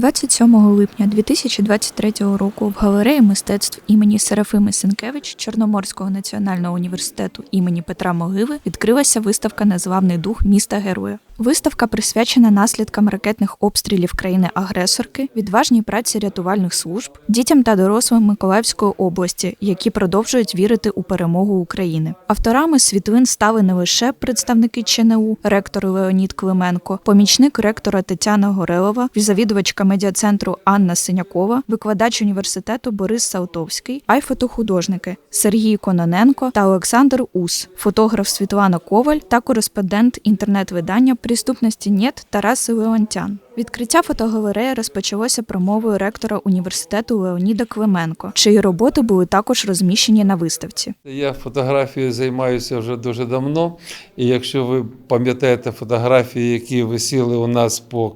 27 липня 2023 року в галереї мистецтв імені Серафими Сенкевич Чорноморського національного університету імені Петра Могиви відкрилася виставка Незламний дух міста Героя. Виставка присвячена наслідкам ракетних обстрілів країни-агресорки, відважній праці рятувальних служб, дітям та дорослим Миколаївської області, які продовжують вірити у перемогу України. Авторами світлин стали не лише представники ЧНУ, ректор Леонід Клименко, помічник ректора Тетяна Горелова, завідувачка медіацентру Анна Синякова, викладач університету Борис Салтовський, а й фотохудожники Сергій Кононенко та Олександр Ус, фотограф Світлана Коваль та кореспондент інтернет-видання Приступності Нєт Тарас Леонтян. Відкриття фотогалереї розпочалося промовою ректора університету Леоніда Клименко, чиї роботи були також розміщені на виставці. Я фотографією займаюся вже дуже давно, і якщо ви пам'ятаєте фотографії, які висіли у нас по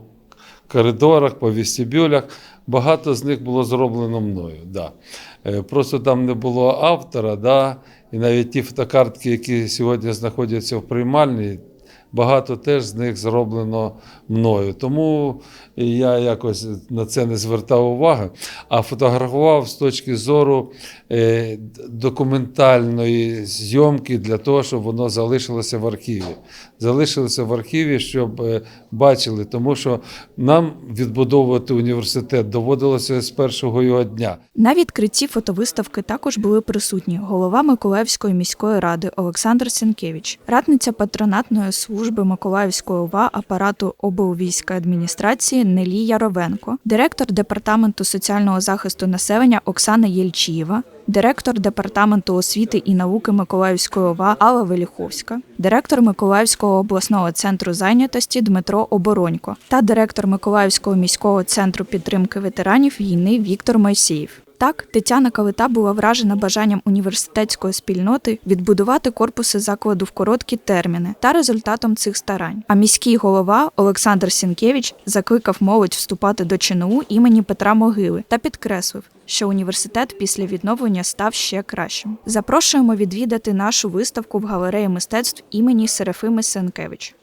коридорах, по вестибюлях, багато з них було зроблено мною. Да. Е, Просто там не було автора, да, і навіть ті фотокартки, які сьогодні знаходяться в приймальні, багато теж з них зроблено мною. Тому я якось на це не звертав уваги, а фотографував з точки зору е, документальної зйомки для того, щоб воно залишилося в архіві. Залишилося в архіві, щоб е, бачили, тому що нам відбудовувати університет доводилося з першого його дня. На відкритті фотовиставки також були присутні голова Миколаївської міської ради Олександр Сенкевич, радниця патронатної служби Миколаївської ОВА апарату облвійської адміністрації Нелі Яровенко, директор департаменту соціального захисту населення Оксана Єльчієва, директор департаменту освіти і науки Миколаївської ОВА Алла Веліховська, директор Миколаївського обласного центру зайнятості Дмитро Оборонько та директор Миколаївського міського центру підтримки ветеранів війни Віктор Мойсіїв. Так, Тетяна Калита була вражена бажанням університетської спільноти відбудувати корпуси закладу в короткі терміни та результатом цих старань. А міський голова Олександр Сінкевич закликав молодь вступати до ЧНУ імені Петра Могили та підкреслив, що університет після відновлення став ще кращим. Запрошуємо відвідати нашу виставку в галереї мистецтв імені Серафими Сенкевич.